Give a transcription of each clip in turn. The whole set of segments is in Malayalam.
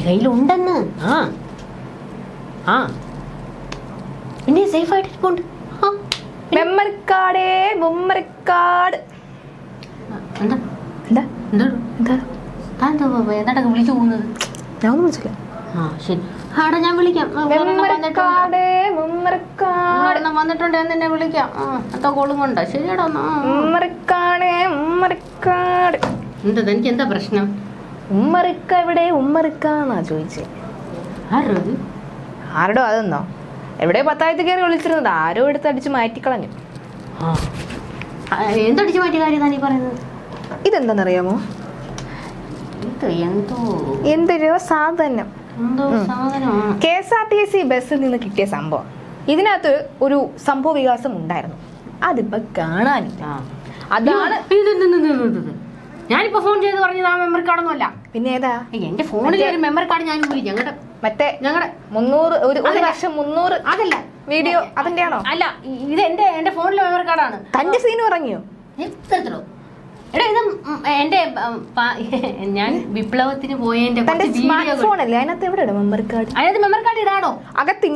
ഊരി കയ്യിലുണ്ടെന്ന്. ആ. ആ. പിന്നെ സേഫ് ആയിട്ട് ഇരിപ്പുണ്ട് കാർഡേ മെമ്മറി കാർഡ് എന്താ എന്താ? എന്താ? എന്താ? താൻ എന്താ എന്താണ്ടൊക്കെ വിളിച്ചു പോകുന്നത്. ഞാൻ ഒന്നും വിളിച്ചില്ല. ആ ശരി. ആടാ ഞാൻ വിളിക്കാം. വന്നിട്ടുണ്ട്. എന്നെ വിളിക്കാം. എന്തോ കോളും കൊണ്ടാ. ശരിയാടാ എന്നാ. ആ, ആ. ഉമ്മറിക്കാടേ ഉമ്മറിക്കാട് എന്താ എനിക്ക് എന്താ പ്രശ്നം? ഉമ്മറിക്ക എവിടെ? ഉമ്മറിക്ക എന്നാ ചോദിച്ചേ ആരുടെ അതെന്നോ? എവിടെ പത്തായത്ത് കയറി വിളിച്ചിരുന്നത് ആരോ എടുത്ത് അടിച്ച് മാറ്റിക്കളഞ്ഞു. എന്തടിച്ചു മാറ്റിയ കാര്യം താനീ പറയുന്നത്? ഇതെന്താണെന്നറിയാമോ എന്തൊരു സാധനം. K S R T C ബസ്സിൽ നിന്ന് കിട്ടിയ സംഭവം. ഇതിനകത്ത് ഒരു സംഭവ വികാസം ഉണ്ടായിരുന്നു. അതിപ്പോ കാണാനില്ല. അതാണ് ഞാനിപ്പോ ഫോൺ ചെയ്ത് പറഞ്ഞത് ആ മെമ്മറി കാർഡൊന്നും അല്ല പിന്നെ ഏതാ? എന്റെ ഫോണിൽ ഒരു മെമ്മറി കാർഡ് ഞാൻ പോയി ഞങ്ങളുടെ മറ്റേ ഞങ്ങളുടെ മുന്നൂറ് ഒരു. വർഷം മുന്നൂറ് അതല്ല. വീഡിയോ അതിന്റെ ആണോ അല്ല ഇത് എന്റെ എന്റെ ഫോണിലെ മെമ്മറി കാർഡാണ് തന്റെ സീൻ ഇറങ്ങിയോ എടുത്തോ എടാ ഇത് എന്റെ ഞാൻ വിപ്ലവത്തിന് പോയതിന്റെ തന്റെ കുറച്ച് സ്മാർട്ട് വീഡിയോകൾ. ഫോൺ അല്ലേ? അതിനകത്ത് എവിടെയാണ് മെമ്മറി കാർഡ് അതിനകത്ത് മെമ്മറി കാർഡ് അകത്തി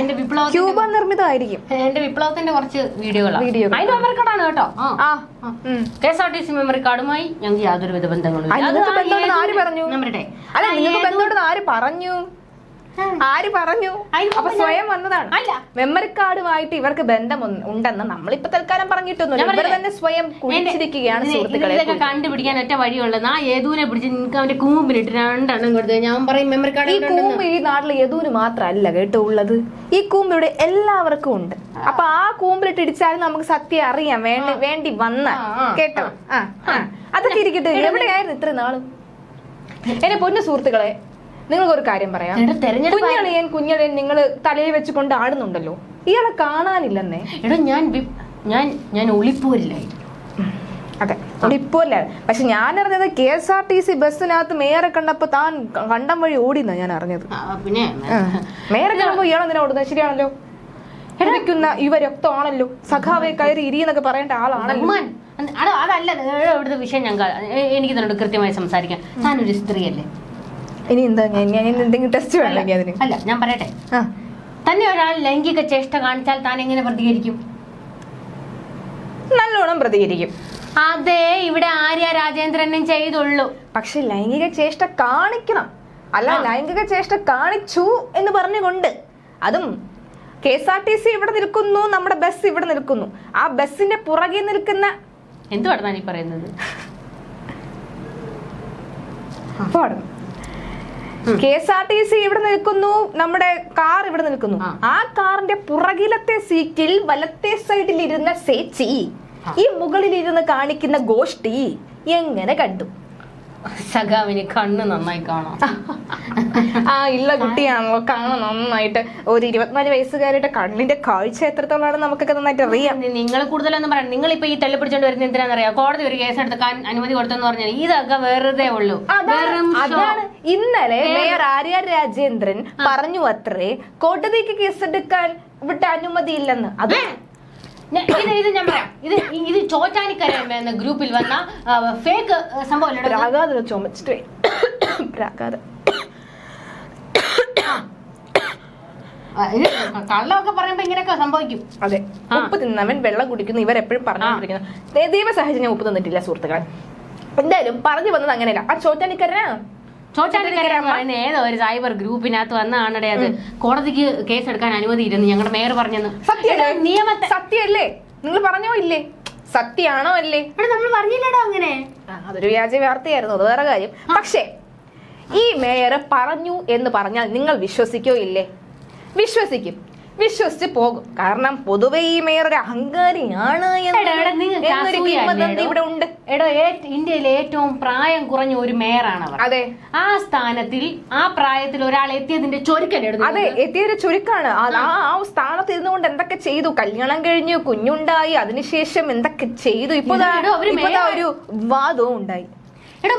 എന്റെ ക്യൂബ നിർമ്മിതമായിരിക്കും. എന്റെ വിപ്ലവത്തിന്റെ കുറച്ച് വീഡിയോകളാണ്. അതിന്റെ മെമ്മറി കാർഡാണ് കേട്ടോ. ആ ആ K S R T C memory കാർഡുമായി ഞങ്ങൾക്ക് യാതൊരുവിധ ബന്ധങ്ങളും ആര് പറഞ്ഞു? നമ്മുടെ ആര് പറഞ്ഞു? ആര് പറഞ്ഞു? അപ്പൊ സ്വയം വന്നതാണ്. അല്ല. മെമ്മറി കാർഡുമായിട്ട് ഇവർക്ക് ബന്ധം ഉണ്ടെന്ന് നമ്മളിപ്പോ തൽക്കാലം പറഞ്ഞിട്ടൊന്നുമില്ല. ഇവർ തന്നെ സ്വയം കുഴിച്ചിരിക്കുകയാണ് ഇതൊക്കെ കണ്ടുപിടിക്കാൻ ഒറ്റ വഴിയുള്ളത്. ആ ഏതൂനെ പിടിച്ച് നിനക്ക് അവന്റെ കൂമ്പിലിട്ട് രണ്ടെണ്ണം കൊടുത്തത് ഞാൻ പറയും മെമ്മറി കാർഡ് ഈ കൂമ്പ് ഈ നാട്ടിൽ യദൂന് മാത്രമല്ല കേട്ടോ ഉള്ളത്. ഈ കൂമ്പ് ഇവിടെ എല്ലാവർക്കും ഉണ്ട്. അപ്പൊ ആ കൂമ്പിലിട്ട് ഇടിച്ചാലും നമുക്ക് സത്യം അറിയാം. വേണ്ടി വേണ്ടി വന്ന. കേട്ടോ? ആ. അതൊക്കെ ഇരിക്കട്ടെ. എവിടെയായിരുന്നു ഇത്ര നാളും? എന്റെ പൊന്നു സുഹൃത്തുക്കളെ നിങ്ങൾക്ക് ഒരു കാര്യം പറയാം. കുഞ്ഞളിയൻ കുഞ്ഞളിയൻ നിങ്ങൾ തലയിൽ വെച്ചുകൊണ്ട് ആടുന്നുണ്ടല്ലോ. ഇയാളെ കാണാനില്ലെന്നേ. എടാ ഞാൻ ഞാൻ ഞാൻ അതെ. ഇപ്പോ പക്ഷെ ഞാൻ അറിഞ്ഞത് K S R T C ബസ്സിനകത്ത് മേയറെ കണ്ടപ്പോ താൻ കണ്ടം വഴി ഓടിന്നാ ഞാൻ അറിഞ്ഞത് പിന്നെ മേയറെ കാണുമ്പോ ഇയാൾ എന്തിനാ ഓടുന്നത് ശരിയാണല്ലോ. ഇടയ്ക്കുന്ന ഇവ രക്തമാണല്ലോ സഖാവെ കയറി ഇരിയെന്നൊക്കെ പറയേണ്ട ആളാണല്ലോ. അതല്ല ഇവിടുത്തെ വിഷയം ഞാൻ എനിക്ക് തന്നോട് കൃത്യമായി സംസാരിക്കാം. താനൊരു സ്ത്രീയല്ലേ? ഇനി എന്താ? ഞാൻ ഞാൻ എന്തെങ്കിലും ടെസ്റ്റ് വേണമെങ്കിൽ അതിന്? അല്ല ഞാൻ പറയട്ടെ. ആ. തന്നെ ഒരാൾ ലൈംഗിക ചേഷ്ട കാണിച്ചാൽ താൻ എങ്ങനെ പ്രതികരിക്കും? നല്ലോണം പ്രതികരിക്കും. അതെ ഇവിടെ ആര്യ രാജേന്ദ്രനും ചെയ്തുള്ളൂ. പക്ഷെ ലൈംഗിക ചേഷ്ട കാണിക്കണം. അല്ല ലൈംഗിക ചേഷ്ട കാണിച്ചു എന്ന് പറഞ്ഞുകൊണ്ട്. അതും K S R T C ഇവിടെ നിൽക്കുന്നു നമ്മുടെ ബസ് ഇവിടെ നിൽക്കുന്നു. ആ ബസ്സിന്റെ പുറകെ നിൽക്കുന്ന എന്തുവാണ് നീ ഈ പറയുന്നത്? പാടും K S R T C ഇവിടെ നിൽക്കുന്നു നമ്മുടെ കാർ ഇവിടെ നിൽക്കുന്നു. ആ. കാറിന്റെ പുറകിലത്തെ സീറ്റിൽ വലത്തെ സൈഡിൽ ഇരുന്ന സേച്ചി ഈ മുകളിൽ ഇരുന്ന് കാണിക്കുന്ന ഗോഷ്ടി എങ്ങനെ കണ്ടു? സഖാവിന് കണ്ണ് നന്നായി കാണാം. ആ ഇല്ല കുട്ടിയാണല്ലോ. കാണാൻ നന്നായിട്ട് ഒരു ഇരുപത്തിനാല് വയസ്സുകാരുടെ കണ്ണിന്റെ കാഴ്ച എത്രത്തോളാണ് നമുക്കൊക്കെ നന്നായിട്ട് അറിയാം. നിങ്ങൾ കൂടുതലൊന്നും പറയാം നിങ്ങൾ ഇപ്പൊ ഈ തള്ളി പിടിച്ചോണ്ട് വരുന്ന എന്തിനാണെന്നറിയാം കോടതി ഒരു കേസ് എടുക്കാൻ അനുമതി കൊടുത്തെന്ന് പറഞ്ഞാൽ ഇതൊക്കെ വെറുതെ ഉള്ളൂ. അതാണ് ഇന്നലെ മേയർ ആര്യ രാജേന്ദ്രൻ പറഞ്ഞു അത്രേ കോടതിക്ക് കേസെടുക്കാൻ വിട്ട അനുമതിയില്ലെന്ന് അത് ഇത് ഇത് ഞാൻ പറയാം. ഇത് ഇത് ചോറ്റാനിക്കര എന്ന ഗ്രൂപ്പിൽ വന്ന ഫേക്ക് സംഭവം ചുമച്ചിട്ട് ഇത് കള്ളമൊക്കെ പറയുമ്പോ ഇങ്ങനെയൊക്കെ സംഭവിക്കും. അതെ. ഉപ്പ് തിന്നവൻ വെള്ളം കുടിക്കുന്നു ഇവരെപ്പോഴും പറഞ്ഞുകൊണ്ടിരിക്കുന്നത് ദൈവ സാഹചര്യം ഞാൻ ഉപ്പ് തന്നിട്ടില്ല സുഹൃത്തുക്കളെ. എന്തായാലും പറഞ്ഞു വന്നത് അങ്ങനെയല്ല. ആ ചോറ്റാനിക്കരനാ ചോറ്റാനിക്കര എന്ന് പറയുന്ന ഏതോ ഒരു സൈബർ ഗ്രൂപ്പിനകത്ത് വന്നാണടെ അത്. കോടതിക്ക് കേസ് എടുക്കാൻ അനുമതി ഇല്ലെന്ന് ഞങ്ങളുടെ മേയർ പറഞ്ഞെന്ന്. സത്യമല്ലേ എടാ, നിയമത്തെ സത്യമല്ലേ? നിങ്ങൾ പറഞ്ഞോ ഇല്ലേ? സത്യാണോ അല്ലേ? നമ്മൾ പറഞ്ഞില്ലടോ അങ്ങനെ. അതൊരു വ്യാജ വാർത്തയായിരുന്നു അത് വേറെ കാര്യം. പക്ഷേ ഈ മേയർ പറഞ്ഞു എന്ന് പറഞ്ഞാൽ നിങ്ങൾ വിശ്വസിക്കോ ഇല്ലേ? വിശ്വസിക്കും. വിശ്വസിച്ച് പോകും. കാരണം പൊതുവെ ഈ മേയർ ഒരു അഹങ്കാരിയാണ്? ഇവിടെ ഉണ്ട്. എടോ ഇന്ത്യയിലെ ഏറ്റവും പ്രായം കുറഞ്ഞ ഒരു മേയറാണ് അതെ. ആ സ്ഥാനത്തിൽ ആ പ്രായത്തിൽ ഒരാൾ എത്തിയതിന്റെ ചൊരുക്കലെടുത്തു അതെ എത്തിയൊരു ചുരുക്കാണ്. ആ സ്ഥാനത്ത് ഇരുന്നുകൊണ്ട് എന്തൊക്കെ ചെയ്തു? കല്യാണം കഴിഞ്ഞു കുഞ്ഞുണ്ടായി അതിനുശേഷം എന്തൊക്കെ ചെയ്തു? ഇപ്പൊ ഒരു വാദവും ഉണ്ടായി. എടാ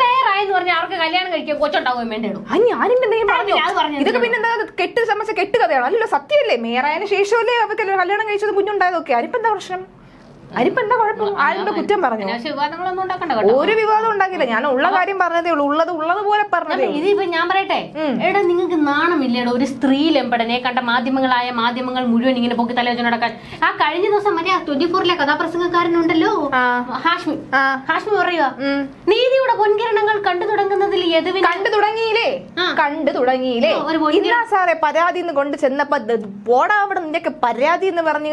മേയറായെന്ന് പറഞ്ഞാൽ അവർക്ക് കല്യാണം കഴിക്കാൻ കൊച്ചുണ്ടാവുകയും വേണ്ടേടോ ഞാനിന്റെ എന്തെങ്കിലും പറഞ്ഞു? ഇതൊക്കെ പിന്നെ എന്താ കെട്ട് സംബന്ധിച്ച കെട്ട് കഥയാണ്? അല്ലല്ലോ സത്യമല്ലേ മേയറായതിനു ശേഷമല്ലേ അവർക്ക് കല്യാണം കഴിച്ചത് കുഞ്ഞുണ്ടായതൊക്കെ. അതിപ്പോ എന്താ പ്രശ്നം? അതിനിപ്പോ എന്താ കുഴപ്പം? ആരുടെ കുറ്റം പറഞ്ഞു? ഒരു വിവാദം ഉണ്ടാക്കില്ല ഞാൻ ഉള്ള കാര്യം പറഞ്ഞതേ ഉള്ളൂ. ഉള്ളത് ഉള്ളത് പോലെ പറഞ്ഞതേ ഇതിപ്പോ ഞാൻ പറയട്ടെ. എടാ നിങ്ങൾക്ക് നാണമില്ലേടോ ഒരു സ്ത്രീ ലെമ്പടനെ കണ്ട മാധ്യമങ്ങളായ മാധ്യമങ്ങൾ മുഴുവൻ ഇങ്ങനെ പൊക്കി തലയോജന നടക്കാൻ ആ കഴിഞ്ഞ ദിവസം മറ്റേ ട്വന്റി ഫോറിലെ കഥാപ്രസംഗക്കാരനുണ്ടല്ലോ. ഹാഷ്മി. ഹാഷ്മി പറയുക. നീതിയുടെ പൊൻകിരണങ്ങൾ കണ്ടു തുടങ്ങുന്നതിൽ കണ്ടു തുടങ്ങിയില്ലേ. കണ്ടു തുടങ്ങിയില്ലേ? ഇന്ദിരാ സാറെ ഇന്നാ സാറേ പരാതി കൊണ്ട് ചെന്നപ്പോ പോടാ അവിടെ നിന്റെയൊക്കെ പരാതി എന്ന് പറഞ്ഞ്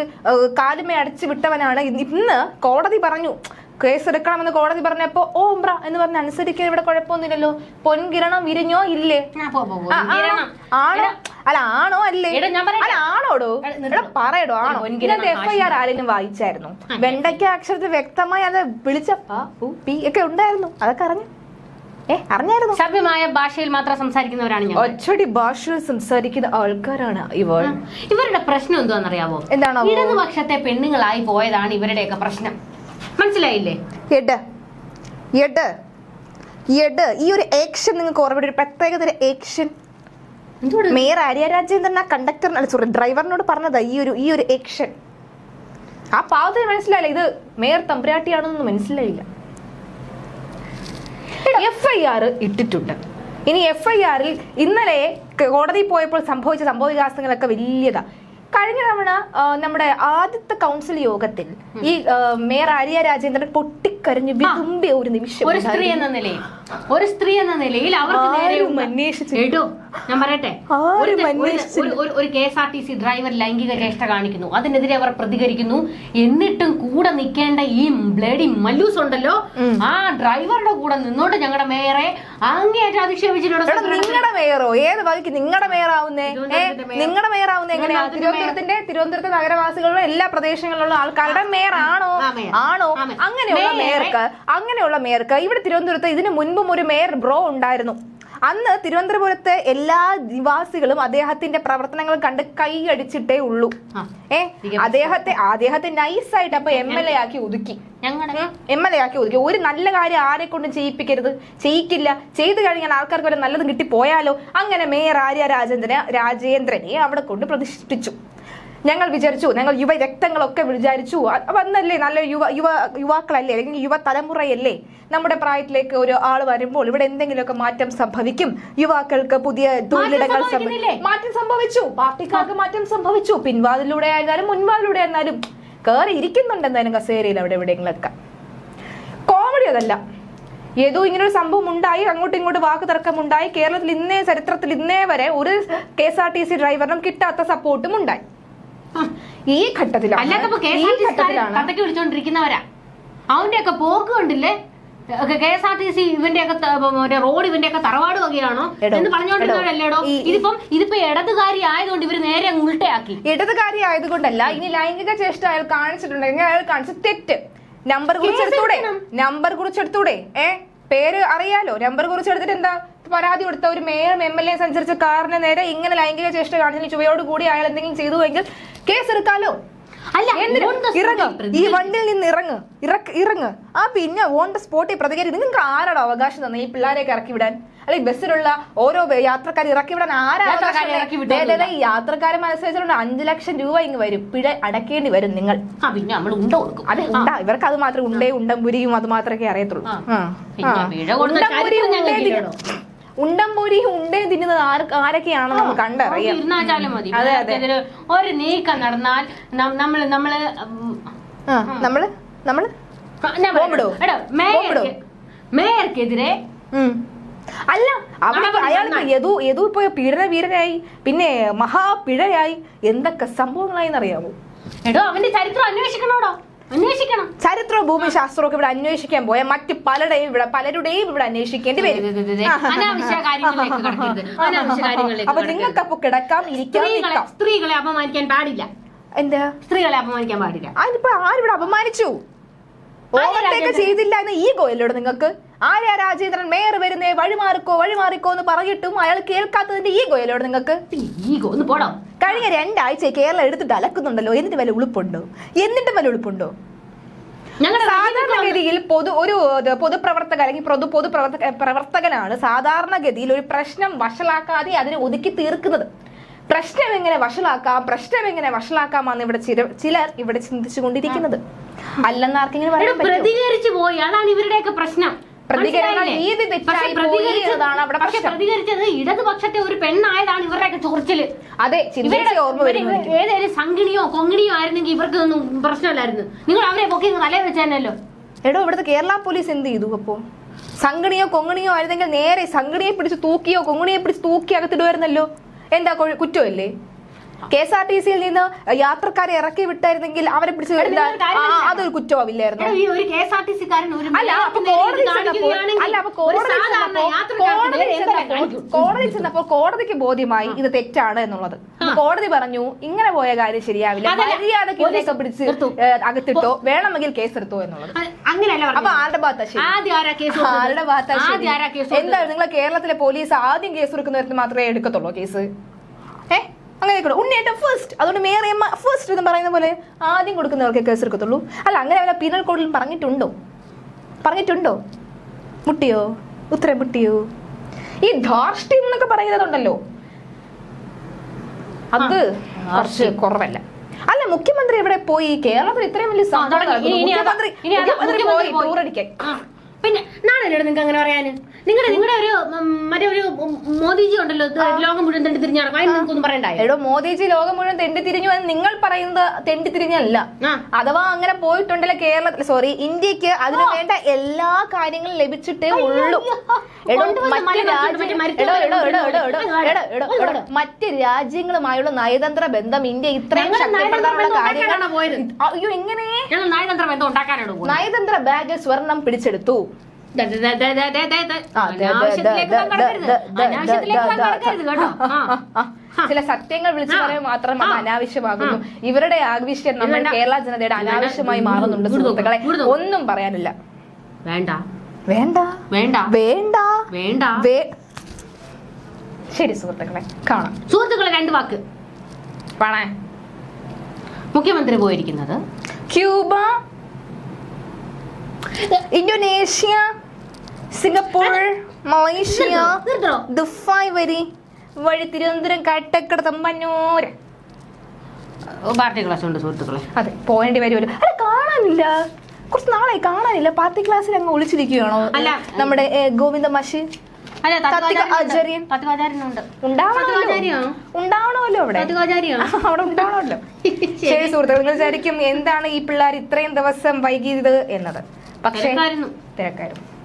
കാലുമേ അടിച്ചു വിട്ടവനാണ്. ഇന്ന് കോടതി പറഞ്ഞു കേസ് എടുക്കണമെന്ന് കോടതി പറഞ്ഞപ്പോ ഓംബ്ര എന്ന് പറഞ്ഞ അനുസരിക്കാൻ ഇവിടെ കുഴപ്പമൊന്നുമില്ലല്ലോ. പൊൻകിരണം വിരിഞ്ഞോ? ഇല്ലേ? ആണോ? അല്ല ആണോ അല്ലേ. അല്ല ആണോടോ. എടാ പറയടോ ആണോ? എഫ്ഐആർ ഇതിനകത്ത് ആരെങ്കിലും വായിച്ചായിരുന്നു? വെണ്ടയ്ക്ക് അക്ഷരത്തിൽ വ്യക്തമായി അത് വിളിച്ച പ, ഒക്കെ ഉണ്ടായിരുന്നു. അതൊക്കെ അറിഞ്ഞു. അറിഞ്ഞായിരുന്നു? സഭ്യമായ ഭാഷയിൽ മാത്രം സംസാരിക്കുന്നവരാണ് ഞാൻ ഒച്ചടി ഭാഷയിൽ സംസാരിക്കുന്ന ആൾക്കാരാണ് ഇവർ ഇവരുടെ പ്രശ്നം എന്താണെന്നറിയാവോ എന്താണോ ഇടതുപക്ഷത്തെ പെണ്ണുങ്ങളായി പോയതാണ് ഇവരുടെയൊക്കെ പ്രശ്നം. മനസ്സിലായില്ലേ? എട്ട് എട്ട് ഈ ഒരു ഏക്ഷൻ നിങ്ങൾക്ക് ഓർമ്മ ഒരു പ്രത്യേക തരം ആക്ഷൻ എന്തുകൊണ്ട് മേയർ ആര്യ രാജേന്ദ്രൻ ആ കണ്ടക്ടറിനോട് സോറി ഡ്രൈവറിനോട് പറഞ്ഞതാ ഈ ഒരു ഈ ഒരു ആക്ഷൻ ആ പാവത്തിന് മനസ്സിലായില്ല. ഇത് മേയർ തമ്പുരാട്ടിയാണെന്നൊന്നും മനസ്സിലായില്ല. എഫ് ഐ ആർ ഇട്ടിട്ടുണ്ട്. ഇനി എഫ് ഐ ആറിൽ ഇന്നലെ കോടതി പോയപ്പോൾ സംഭവിച്ച സംഭവ വികാസങ്ങളൊക്കെ വലിയതാ. കഴിഞ്ഞ തവണ നമ്മുടെ ആദ്യത്തെ കൗൺസിൽ യോഗത്തിൽ ഈ മേയർ ആര്യ രാജേന്ദ്രൻ പൊട്ടിക്കരഞ്ഞ് വിതുമ്പിയ ഒരു നിമിഷം ഒരു സ്ത്രീ എന്ന നിലയിൽ ഒരു സ്ത്രീ എന്ന നിലയിൽ അവർക്ക്. ഞാൻ പറയട്ടെ. ഒരു K S R T C driver ലൈംഗിക ചേഷ്ട കാണിക്കുന്നു. അതിനെതിരെ അവർ പ്രതികരിക്കുന്നു. എന്നിട്ടും കൂടെ നിൽക്കേണ്ട ഈ ബ്ലേഡി മല്ലൂസ് ഉണ്ടല്ലോ ആ ഡ്രൈവറുടെ കൂടെ നിന്നോണ്ട് ഞങ്ങളുടെ മേയറെ അങ്ങേയറ്റം അധിക്ഷേപിച്ചിട്ടുണ്ട് നിങ്ങളുടെ മേയറോ? ഏത് വഴിക്ക് നിങ്ങളുടെ മേയർ. നിങ്ങളുടെ മേയർ ആവുന്നേ എങ്ങനെയാ? തിരുവനന്തപുരത്തിന്റെ തിരുവനന്തപുരത്തെ നഗരവാസികളുടെ എല്ലാ പ്രദേശങ്ങളിലുള്ള ആൾക്കാരുടെ മേയർ. ആണോ? ആണോ അങ്ങനെയുള്ള മേയർ. മേയർക്ക് അങ്ങനെയുള്ള മേയർക്ക് ഇവിടെ തിരുവനന്തപുരത്ത് ഇതിനു മുൻപും ഒരു മേയർ ബ്രോ ഉണ്ടായിരുന്നു. അന്ന് തിരുവനന്തപുരത്തെ എല്ലാ നിവാസികളും അദ്ദേഹത്തിന്റെ പ്രവർത്തനങ്ങൾ കണ്ട് കൈയടിച്ചിട്ടേ ഉള്ളൂ. ഏ അദ്ദേഹത്തെ അദ്ദേഹത്തെ നൈസായിട്ട് അപ്പൊ എം എൽ എ ആക്കി ഒതുക്കി. എം എൽ എ ആക്കി ഒതുക്കി. ഒരു നല്ല കാര്യം ആരെ കൊണ്ടും ചെയ്യിപ്പിക്കരുത്. ചെയ്യിക്കില്ല. ചെയ്തു കഴിഞ്ഞാൽ ആൾക്കാർക്ക് വരെ നല്ലത് കിട്ടി പോയാലോ അങ്ങനെ മേയർ ആര്യ രാജേന്ദ്രനെ രാജേന്ദ്രനെ അവിടെ കൊണ്ട് പ്രതിഷ്ഠിച്ചു ഞങ്ങൾ വിചാരിച്ചു ഞങ്ങൾ യുവ രക്തങ്ങളൊക്കെ വിചാരിച്ചു വന്നല്ലേ നല്ല യുവ യുവ യുവാക്കളല്ലേ അല്ലെങ്കിൽ യുവ തലമുറയല്ലേ നമ്മുടെ പ്രായത്തിലേക്ക് ഒരു ആൾ വരുമ്പോൾ ഇവിടെ എന്തെങ്കിലുമൊക്കെ മാറ്റം സംഭവിക്കും. യുവാക്കൾക്ക് പുതിയ തൊഴിലിടങ്ങൾ മാറ്റം സംഭവിച്ചു. പാർട്ടിക്കാർക്ക് മാറ്റം സംഭവിച്ചു. പിൻവാതിലൂടെ ആയിരുന്നാലും മുൻവാതിലൂടെ ആയിരുന്നാലും കയറി ഇരിക്കുന്നുണ്ട് എന്തായാലും കസേരയിൽ അവിടെ എവിടെയെങ്കിലൊക്കെ. കോമഡി അതല്ല. ഏതോ ഇങ്ങനൊരു സംഭവം ഉണ്ടായി അങ്ങോട്ടും ഇങ്ങോട്ടും വാക്ക് തർക്കമുണ്ടായി കേരളത്തിൽ ഇന്നേ ചരിത്രത്തിൽ ഇന്നേ വരെ ഒരു K S R T C ഡ്രൈവറിനും കിട്ടാത്ത സപ്പോർട്ടും ഉണ്ടായി. ഈ ഘട്ടത്തിലാണ്. കഥയ്ക്ക് വിളിച്ചോണ്ടിരിക്കുന്നവരാ. അവന്റെ ഒക്കെ പോക്ക് കണ്ടില്ലേ? K S R T C ഇവന്റെ ഒക്കെ റോഡ് ഇവന്റെ ഒക്കെ തറവാട് വകയാണോ? എന്ന് പറഞ്ഞോണ്ടിരുന്നവരല്ലേടോ? ഈ- ഇതിപ്പം ഇതിപ്പോ ഇടതുകാരി ആയതുകൊണ്ട് ഇവർ നേരെ അങ്ങ് ഉൾട്ടയാക്കി. ഇടതുകാരി ആയതുകൊണ്ടല്ല ഇനി ലൈംഗിക ചേഷ്ട അയാൾ കാണിച്ചിട്ടുണ്ടെങ്കിൽ അയാൾ കാണിച്ചു തെറ്റ്. നമ്പർ കുറിച്ചെടുത്തൂടെ? നമ്പർ കുറിച്ചെടുത്തൂടെ? ഏ? പേര് അറിയാലോ. നമ്പർ കുറിച്ചെടുത്തിട്ട് എന്താ പരാതി കൊടുത്ത ഒരു മേയറും എം എൽ എ സഞ്ചരിച്ച കാറിന് നേരെ ഇങ്ങനെ ലൈംഗിക ചേഷ്ട കാണിച്ചതിന് ചുവയോട് കൂടി അയാൾ എന്തെങ്കിലും ചെയ്തുവെങ്കിൽ കേസ് എടുക്കാലോ. അല്ല ഇറങ്ങ്. ഈ വണ്ടിയിൽ നിന്ന് ഇറങ്ങ്. ഇറക്ക് ഇറങ്ങ്. ആ പിന്നെ ഓൺ ദ സ്പോട്ടിൽ പ്രതികരിക്കും. നിങ്ങൾക്ക് ആരാണ് അവകാശം തന്നെ ഈ പിള്ളേരെയൊക്കെ ഇറക്കി വിടാൻ? അല്ലെ ബസ്സിലുള്ള ഓരോ യാത്രക്കാർ ഇറക്കി വിടാൻ ആരാ ഈ യാത്രക്കാരെ മനസ്സിലാച്ചിട്ടുണ്ട് അഞ്ചു ലക്ഷം രൂപ ഇങ്ങ് വരും. പിഴ അടക്കേണ്ടി വരും നിങ്ങൾ. ആ പിന്നെ നമ്മൾ ഉണ്ട കൊടുക്കും. അതെ ഉണ്ടാ ഇവർക്ക് അത് മാത്രം ഉണ്ടേ ഉണ്ടംപുരിയും അത് മാത്രമേ അറിയത്തുള്ളൂ. ഉണ്ടംപുരി ഉണ്ടേ ഉണ്ടംപുരി ഉണ്ടേ തിന്നുന്നത് ആരൊക്കെയാണെന്ന് നമുക്ക് കണ്ടറിയാം. ഇരുന്നാച്ചാലും മതി. അതെ, അതെ. ഒരു നീക്കം നടന്നാൽ നമ്മൾ നമ്മൾ നമ്മൾ നമ്മൾ? മേയർക്കെതിരെ അല്ല അവിടെ അയാൾ യദു യദു ഇപ്പൊ പീഡന വീരനായി പിന്നെ മഹാപിഴയായി എന്തൊക്കെ സംഭവങ്ങളായി എന്നറിയാമോ? എടോ അവന്റെ ചരിത്രം അന്വേഷിക്കണോടോ? അന്വേഷിക്കണം. ചരിത്രവും ഭൂമിശാസ്ത്രവും ഒക്കെ ഇവിടെ അന്വേഷിക്കാൻ പോയ മറ്റ് പലരുടെയും ഇവിടെ പലരുടെയും ഇവിടെ അന്വേഷിക്കേണ്ടി. വരും. അപ്പൊ. നിങ്ങൾക്ക് അപ്പൊ കിടക്കാം ഇരിക്കാം സ്ത്രീകളെ അപമാനിക്കാൻ പാടില്ല. എന്താ? സ്ത്രീകളെ അപമാനിക്കാൻ പാടില്ല. അതിപ്പോ ആരിവിടെ അപമാനിച്ചു? ഓവർടേക്ക് ചെയ്തില്ല എന്ന് ഈഗോ അല്ലോട് നിങ്ങൾക്ക്? ആര്യ രാജേന്ദ്രൻ മേയർ വരുന്നേ വഴിമാറിക്കോ വഴിമാറിക്കോ എന്ന് പറഞ്ഞിട്ടും അയാൾ കേൾക്കാത്തതിന്റെ ഈഗോ അല്ലോട് നിങ്ങൾക്ക്? ഈഗോ ഒന്ന് പോടോ. കഴിഞ്ഞ രണ്ടാഴ്ച കേരളം എടുത്തിട്ട് അലക്കുന്നുണ്ടല്ലോ. എന്നിട്ട് വല്ല ഉളുപ്പുണ്ടോ? എന്നിട്ടും വല്ല ഉളുപ്പുണ്ടോ? സാധാരണഗതിയിൽ പൊതു ഒരു പൊതുപ്രവർത്തക അല്ലെങ്കിൽ പൊതു പൊതുപ്രവർത്തക പ്രവർത്തകനാണ് സാധാരണഗതിയിൽ ഒരു പ്രശ്നം വഷളാക്കാതെ അതിനെ ഒതുക്കി തീർക്കുന്നത്. പ്രശ്നം എങ്ങനെ വഷളാക്കാം പ്രശ്നം എങ്ങനെ വഷളാക്കാമെന്ന് ഇവിടെ ചില- ചിലർ ഇവിടെ ചിന്തിച്ചു കൊണ്ടിരിക്കുന്നത് അല്ലെന്ന് ആർക്കെങ്കിലും? പ്രതികരിച്ചു പോയി. അതാണ് ഇവരുടെയൊക്കെ പ്രശ്നം. പ്രതികരണ രീതി തെറ്റായി അവിടെ പക്ഷെ പ്രതികരിച്ചത് ഇടതുപക്ഷത്തെ ഒരു പെണ്ണായതാണ് ഇവരുടെയൊക്കെ ചൊറിച്ചിൽ. അതെ ഏതെങ്കിലും സംഘിണിയോ കൊങ്ങിണിയോ ആയിരുന്നെങ്കിൽ ഇവർക്ക് ഒന്നും പ്രശ്നമില്ലായിരുന്നു. നിങ്ങൾ അവരെ പൊക്കി തലേ വെച്ചതന്നെയല്ലോ എടോ ഇവിടുത്തെ കേരള പോലീസ് എന്ത് ചെയ്തു അപ്പോ? സംഗണിയോ കൊങ്ങണിയോ ആയിരുന്നെങ്കിൽ നേരെ സംഗണിയെ പിടിച്ച് തൂക്കിയോ കൊങ്ങണിയെ പിടിച്ച് തൂക്കി അകത്തിടുമായിരുന്നല്ലോ. എന്താ കുറ്റമല്ലേ? കെ എസ് ആർ ടി സിയിൽ നിന്ന് യാത്രക്കാരെ ഇറക്കി വിട്ടായിരുന്നെങ്കിൽ അവരെ പിടിച്ച്. അതൊരു കുറ്റമാവില്ലായിരുന്നു ഒരു K S R T C കാരൻ ഒരു അല്ല അപ്പൊ കോടതി ചെന്നപ്പോൾ അല്ല അപ്പൊ കോടതി ചെന്നപ്പോൾ കോടതി ചെന്നപ്പോൾ കോടതിക്ക് ബോധ്യമായി ഇത് തെറ്റാണ് എന്നുള്ളത്. കോടതി പറഞ്ഞു ഇങ്ങനെ പോയ കാര്യം ശരിയാവില്ല. മര്യാദയ്ക്ക് പിടിച്ച് അകത്തിട്ടോ വേണമെങ്കിൽ കേസ് എടുത്തോ എന്നുള്ളത് അങ്ങനെയല്ല അപ്പൊ ആരുടെ ഭാഗത്താ? ആരുടെ ഭാഗത്താ എന്താ നിങ്ങളെ കേരളത്തിലെ പോലീസ് ആദ്യം കേസ് എടുക്കുന്നവർക്ക് മാത്രമേ എടുക്കത്തുള്ളൂ കേസ്? ഏ? അങ്ങനെ കൂടെ ഉണ്ണിയേട്ട ഫസ്റ്റ് അതുകൊണ്ട് മേറിയമ്മ ഫസ്റ്റ് എന്ന് പറയുന്ന പോലെ ആദ്യം കൊടുക്കുന്നവർക്ക് കേസ് എടുക്കത്തുള്ളൂ. അല്ല അങ്ങനെ വല്ല പീനൽ കോഡിലും പറഞ്ഞിട്ടുണ്ടോ? പറഞ്ഞിട്ടുണ്ടോ? മുട്ടിയോ? ഉത്തരം മുട്ടിയോ? ഈ ധാർഷ്ട്യം എന്നൊക്കെ പറയുന്നതുണ്ടല്ലോ. അത് കുറച്ച് കുറവല്ല. അല്ല മുഖ്യമന്ത്രി ഇവിടെ പോയി? കേരളത്തിൽ ഇത്രയും വലിയ മുഖ്യമന്ത്രി പോയി. ടൂർ അടിക്കാൻ. പിന്നെ നാണല്ലോ നിങ്ങൾക്ക് അങ്ങനെ പറയാന്? നിങ്ങളുടെ നിങ്ങളുടെ ഒരു മറ്റേ ഒരു മോദിജി ഉണ്ടല്ലോ ലോകം മുഴുവൻ തെണ്ടി തിരിഞ്ഞു നടക്കും അതിന് നിങ്ങൾക്കൊന്നും പറയണ്ടായോ? എടോ മോദിജി ലോകം മുഴുവൻ തെണ്ടി തിരിഞ്ഞു എന്ന് നിങ്ങൾ പറയുന്നത് തെണ്ടി തിരിഞ്ഞല്ല. അഥവാ അങ്ങനെ പോയിട്ടുണ്ടല്ലോ കേരളത്തിൽ സോറി ഇന്ത്യയ്ക്ക് അതിന് വേണ്ട എല്ലാ കാര്യങ്ങളും ലഭിച്ചിട്ടേ ഉള്ളൂ. മറ്റ് രാജ്യങ്ങളുമായുള്ള നയതന്ത്ര ബന്ധം ഇന്ത്യ ഇത്രയും? അയ്യോ എങ്ങനെ? നയതന്ത്ര ബാഗ് സ്വർണം പിടിച്ചെടുത്തു. ചില സത്യങ്ങൾ വിളിച്ചു. പറയാൻ മാത്രം. അനാവശ്യമാകുന്നു. ഇവരുടെ ആവശ്യം നമ്മൾ കേരള ജനതയുടെ അനാവശ്യമായി മാറുന്നുണ്ട് സുഹൃത്തുക്കളെ. ഒന്നും പറയാനില്ല. വേണ്ട. വേണ്ട. വേണ്ട. വേണ്ട. വേണ്ട. ശരി സുഹൃത്തുക്കളെ. കാണാം. സുഹൃത്തുക്കളെ രണ്ട് വാക്ക്. പണേ. മുഖ്യമന്ത്രി പോയിരിക്കുന്നത്? Cuba. Indonesia. Singapore Malaysia Dubai. വരി. വഴി തിരുവനന്തപുരം കട്ടക്കട തമ്പന്നൂര് പാർട്ടി ക്ലാസ് ഉണ്ട് സുഹൃത്തുക്കളെ. അതെ പോകേണ്ടി വരുമല്ലോ അല്ല കാണാനില്ല. കുറച്ച് നാളായി കാണാനില്ല. പാർട്ടി ക്ലാസ്സിൽ അങ്ങ് ഒളിച്ചിരിക്കുകയാണോ? അല്ല. നമ്മുടെ ഗോവിന്ദ മഷി? ഉണ്ടാവണമല്ലോ. അവിടെ. അവിടെ ഉണ്ടാവണമല്ലോ. ശരി. സുഹൃത്തുക്കൾ നിങ്ങൾ വിചാരിക്കും എന്താണ് ഈ പിള്ളേർ ഇത്രയും ദിവസം വൈകിയത് എന്നത്. പക്ഷേ തിരക്കായിരുന്നു.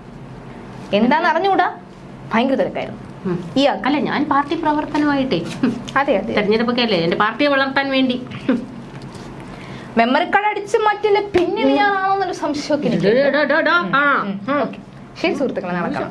എന്താന്ന് അറിഞ്ഞുകൂടാ? ഭയങ്കര തിരക്കായിരുന്നു. ഈ അല്ല ഞാൻ പാർട്ടി പ്രവർത്തനമായിട്ടേ. അതെ അതെ. തെരഞ്ഞെടുപ്പൊക്കെ അല്ലേ? എന്റെ പാർട്ടിയെ വളർത്താൻ വേണ്ടി. മെമ്മറി കാർഡ് അടിച്ച് മാറ്റില്ല പിന്നെ ഞാനാണോന്നൊരു സംശയമൊക്കെ. ശരി സുഹൃത്തുക്കളെ നടക്കാം.